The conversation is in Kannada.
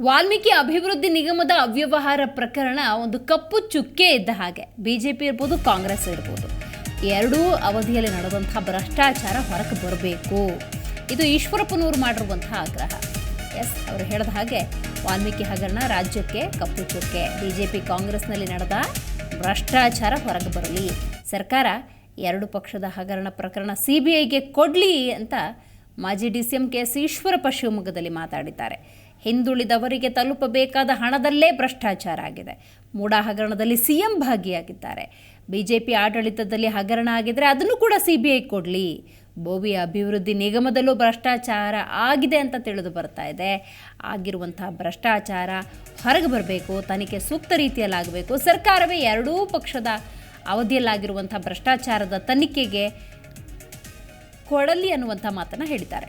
ವಾಲ್ಮೀಕಿ ಅಭಿವೃದ್ಧಿ ನಿಗಮದ ಅವ್ಯವಹಾರ ಪ್ರಕರಣ ಒಂದು ಕಪ್ಪು ಚುಕ್ಕೆ ಇದ್ದ ಹಾಗೆ. ಬಿಜೆಪಿ ಇರ್ಬೋದು, ಕಾಂಗ್ರೆಸ್ ಇರ್ಬೋದು. ಎರಡೂ ಅವಧಿಯಲ್ಲಿ ನಡೆದಂತಹ ಭ್ರಷ್ಟಾಚಾರ ಹೊರಗೆ ಬರಬೇಕು. ಇದು ಈಶ್ವರಪ್ಪನವರು ಮಾಡಿರುವಂತಹ ಆಗ್ರಹ. ಎಸ್, ಅವರು ಹೇಳಿದ ಹಾಗೆ ವಾಲ್ಮೀಕಿ ಹಗರಣ ರಾಜ್ಯಕ್ಕೆ ಕಪ್ಪು ಚುಕ್ಕೆ. ಬಿಜೆಪಿ ಕಾಂಗ್ರೆಸ್ನಲ್ಲಿ ನಡೆದ ಭ್ರಷ್ಟಾಚಾರ ಹೊರಗೆ ಬರಲಿ. ಸರ್ಕಾರ ಎರಡು ಪಕ್ಷದ ಹಗರಣ ಪ್ರಕರಣ ಸಿ ಬಿ ಐಗೆ ಕೊಡಲಿ ಅಂತ ಮಾಜಿ D C M K S Eshwarappa ಶಿವಮೊಗ್ಗದಲ್ಲಿ ಮಾತಾಡಿದ್ದಾರೆ. ಹಿಂದುಳಿದವರಿಗೆ ತಲುಪಬೇಕಾದ ಹಣದಲ್ಲೇ ಭ್ರಷ್ಟಾಚಾರ ಆಗಿದೆ. ಮೂಡ ಹಗರಣದಲ್ಲಿ ಸಿಎಂ ಭಾಗಿಯಾಗಿದ್ದಾರೆ. ಬಿ ಜೆ ಪಿ ಆಡಳಿತದಲ್ಲಿ ಹಗರಣ ಆಗಿದ್ದರೆ ಅದನ್ನು ಕೂಡ ಸಿ ಬಿ ಐ ಕೊಡಲಿ. ಬೋವಿ ಅಭಿವೃದ್ಧಿ ನಿಗಮದಲ್ಲೂ ಭ್ರಷ್ಟಾಚಾರ ಆಗಿದೆ ಅಂತ ತಿಳಿದು ಬರ್ತಾ ಇದೆ. ಆಗಿರುವಂತಹ ಭ್ರಷ್ಟಾಚಾರ ಹೊರಗೆ ಬರಬೇಕು, ತನಿಖೆ ಸೂಕ್ತ ರೀತಿಯಲ್ಲಾಗಬೇಕು. ಸರ್ಕಾರವೇ ಎರಡೂ ಪಕ್ಷದ ಅವಧಿಯಲ್ಲಾಗಿರುವಂಥ ಭ್ರಷ್ಟಾಚಾರದ ತನಿಖೆಗೆ ಕೊಡಲಿ ಅನ್ನುವಂಥ ಮಾತನ್ನು ಹೇಳಿದ್ದಾರೆ.